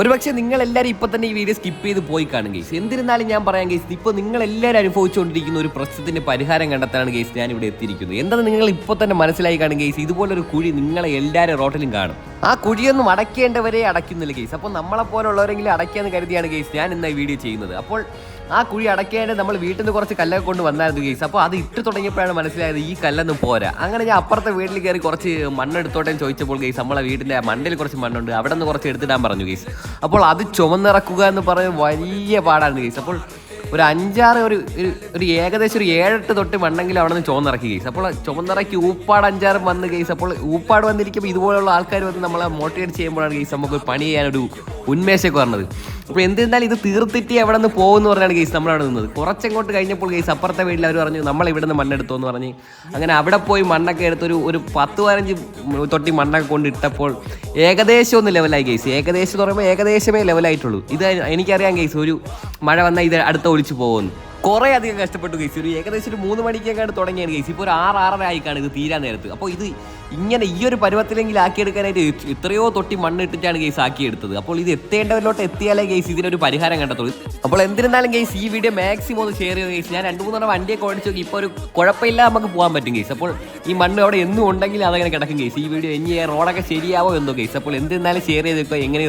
ഒരുപക്ഷെ നിങ്ങൾ എല്ലാവരും ഇപ്പൊ തന്നെ ഈ വീഡിയോ സ്കിപ്പ് ചെയ്ത് പോയി കാണും ഗേസ് എന്തിരുന്നാലും ഞാൻ പറയാം ഗേസ് ഇപ്പോൾ നിങ്ങൾ എല്ലാവരും അനുഭവിച്ചുകൊണ്ടിരിക്കുന്ന ഒരു പ്രശ്നത്തിന്റെ പരിഹാരം കണ്ടെത്താനാണ് ഗേസ് ഞാൻ ഇവിടെ എത്തിയിരിക്കുന്നത്. എന്താണ് നിങ്ങൾ ഇപ്പോൾ തന്നെ മനസ്സിലായി കാണും ഗേസ് ഇതുപോലൊരു കുഴി നിങ്ങളെ എല്ലാവരും റോട്ടിലും കാണും. ആ കുഴിയൊന്നും അടയ്ക്കേണ്ടവരെ അടയ്ക്കുന്നില്ല ഗേസ് അപ്പോൾ നമ്മളെ പോലുള്ളവരെങ്കിലും അടയ്ക്കാന്ന് കരുതിയാണ് ഗേസ് ഞാൻ ഇന്ന് ഈ വീഡിയോ ചെയ്യുന്നത്. അപ്പോൾ ആ കുഴി അടയ്ക്കാണ്ട് നമ്മൾ വീട്ടിൽ നിന്ന് കുറച്ച് കല്ലൊക്കെ കൊണ്ട് വന്നായിരുന്നു ഗേസ് അപ്പോൾ അത് ഇട്ട് തുടങ്ങിയപ്പോഴാണ് മനസ്സിലായത് ഈ കല്ലൊന്നും പോരാ. അങ്ങനെ ഞാൻ അപ്പുറത്തെ വീട്ടിൽ കയറി കുറച്ച് മണ്ണെടുത്തോട്ടെ ചോദിച്ചപ്പോൾ ഗേസ് നമ്മളെ വീടിന്റെ മണ്ണിൽ കുറച്ച് മണ്ണുണ്ട്. അവിടെ നിന്ന് കുറച്ച് എടുത്തിടാൻ പറഞ്ഞു ഗേസ് അപ്പോൾ അത് ചുമന്നിറക്കുക എന്ന് പറയുന്നത് വലിയ പാടാണ് ഗേസ് അപ്പോൾ ഒരു അഞ്ചാറ് ഒരു ഒരു- ഏകദേശം ഒരു ഏഴെട്ട് തൊട്ട് മണ്ണെങ്കിലും അവിടെ നിന്ന് ചുവന്നിറക്കി ഗേസ് അപ്പോൾ ചുമന്നിറക്കി ഊപ്പാട് അഞ്ചാറ് വന്ന് ഗേസ് അപ്പോൾ ഊപ്പാട് വന്നിരിക്കുമ്പോൾ ഇതുപോലെയുള്ള ആൾക്കാർ വന്ന് നമ്മളെ മോട്ടിവേറ്റ് ചെയ്യുമ്പോഴാണ് ഗേസ് നമുക്ക് പണി ചെയ്യാനൊരു ഉന്മേഷമൊക്കെ പറഞ്ഞത്. അപ്പോൾ എന്തിരുന്നാലും ഇത് തീർത്തിട്ട് എവിടെ നിന്ന് പോകുമെന്ന് പറഞ്ഞാണ് കേസ് നമ്മളവിടെ നിന്നത്. കുറച്ചങ്ങോട്ട് കഴിഞ്ഞപ്പോൾ കേസ് അപ്പുറത്തെ വീട്ടിൽ അവർ പറഞ്ഞു നമ്മൾ ഇവിടെ നിന്ന് മണ്ണെടുത്തോ എന്ന് പറഞ്ഞ്. അങ്ങനെ അവിടെ പോയി മണ്ണൊക്കെ എടുത്തൊരു ഒരു പത്ത് പതിനഞ്ച് തൊട്ടി മണ്ണൊക്കെ കൊണ്ട് ഇട്ടപ്പോൾ ഏകദേശം ഒന്ന് ലെവലായി കേസ് ഏകദേശം എന്ന് പറയുമ്പോൾ ഏകദേശമേ ലെവലായിട്ടുള്ളൂ ഇത് എനിക്കറിയാം കേസ് ഒരു മഴ വന്നാൽ ഇത് അടുത്ത ഒളിച്ചു പോകുമെന്ന്. കുറേ അധികം കഷ്ടപ്പെട്ടു കേസി ഒരു ഏകദേശം ഒരു മൂന്ന് മണിക്കെങ്ങാണ്ട് തുടങ്ങിയാണ് കേസി ഇപ്പോൾ ഒരു ആറ് ആറര ആയിക്കാണ് ഇത് തീരാൻ നേരത്ത്. അപ്പോൾ ഇത് ഇങ്ങനെ ഈ ഒരു പരുവത്തിലെങ്കിൽ ആക്കിയെടുക്കാനായിട്ട് എത്രയോ തൊട്ടി മണ്ണ് ഇട്ടിട്ടാണ് ഗേസ് ആക്കിയെടുത്തത്. അപ്പോൾ ഇത് എത്തേണ്ടവരിലോട്ട് എത്തിയാലേ കേസ് ഇതിനൊരു പരിഹാരം കണ്ടെത്തുള്ളൂ. അപ്പോൾ എന്തിരുന്നാലും കേസ് ഈ വീഡിയോ മാക്സിമം ഒന്ന് ഷെയർ ചെയ്യുക കേസ് ഞാൻ രണ്ട് മൂന്നെണ്ണം വണ്ടിയൊക്കെ ഓടിച്ചു ഇപ്പോൾ ഒരു കുഴപ്പമില്ല നമുക്ക് പോകാൻ പറ്റും കേസ് അപ്പോൾ ഈ മണ്ണ് അവിടെ എന്നും ഉണ്ടെങ്കിൽ അതങ്ങനെ കിടക്കും കേസ് ഈ വീഡിയോ ഇനി റോഡൊക്കെ ശരിയാവോ എന്തോ കേസ് അപ്പോൾ എന്തിരുന്നാലും ഷെയർ ചെയ്ത് വെക്കുക എങ്ങനെ